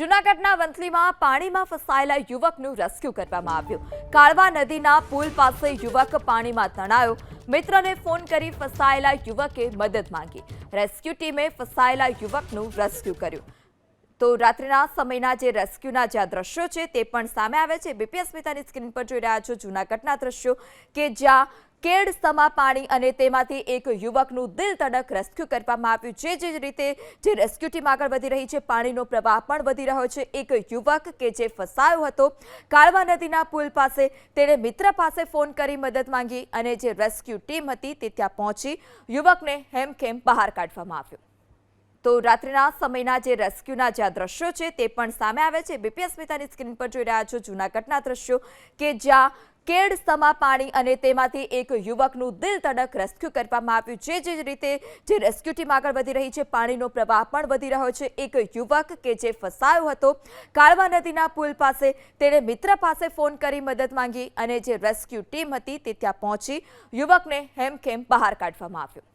જૂનાગઢના વંથલીમાં પાણીમાં ફસાયેલા યુવકનું રેસ્ક્યુ કરવામાં આવ્યું. કાળવા નદીના પુલ પાસે યુવક પાણીમાં તણાયો. મિત્રને ફોન કરી ફસાયેલા યુવકે મદદ માંગી. રેસ્ક્યુ ટીમે ફસાયેલા યુવકનું રેસ્ક્યુ કર્યું. તો રાત્રિના સમયના જે રેસ્ક્યુના જે દ્રશ્યો છે તે પણ સામે આવે છે. બીપીએસ મિતાની સ્ક્રીન પર જોઈ રહ્યા છો જૂનાગઢના દ્રશ્યો કે જ્યાં કેડ સમા પાણી અને તેમાંથી એક યુવકનું દિલ તડક રેસ્ક્યુ કરવામાં આવ્યું છે. જે રીતે જે રેસ્ક્યુ ટીમ આગળ વધી રહી છે, પાણીનો પ્રવાહ પણ વધી રહ્યો છે. એક યુવક કે જે ફસાયો હતો, કાળવા નદીના પુલ પાસે તેણે મિત્ર પાસે ફોન કરી મદદ માંગી અને જે રેસ્ક્યુ ટીમ હતી તે ત્યાં પહોંચી. યુવકને હેમખેમ બહાર કાઢવામાં આવ્યો. તો રાત્રિના સમયના જે રેસ્ક્યુના જે દ્રશ્યો છે તે પણ સામે આવે છે. બીપીએસ મિતાની સ્ક્રીન પર જોઈ રહ્યા છો જૂનાગઢના દ્રશ્યો કે જ્યાં કેડ સમા પાણી અને તેમાંથી એક યુવકનું દિલ તડક રેસ્ક્યુ કરવામાં આવ્યું છે જે રીતે જે રેસ્ક્યુ ટીમ આગળ વધી રહી છે, પાણીનો પ્રવાહ પણ વધી રહ્યો છે. એક યુવક કે જે ફસાયો હતો, કાળવા નદીના પુલ પાસે, તેણે મિત્ર પાસે ફોન કરી મદદ માંગી અને જે રેસ્ક્યુ ટીમ હતી તે ત્યાં પહોંચી. યુવકને હેમખેમ બહાર કાઢવામાં આવ્યો.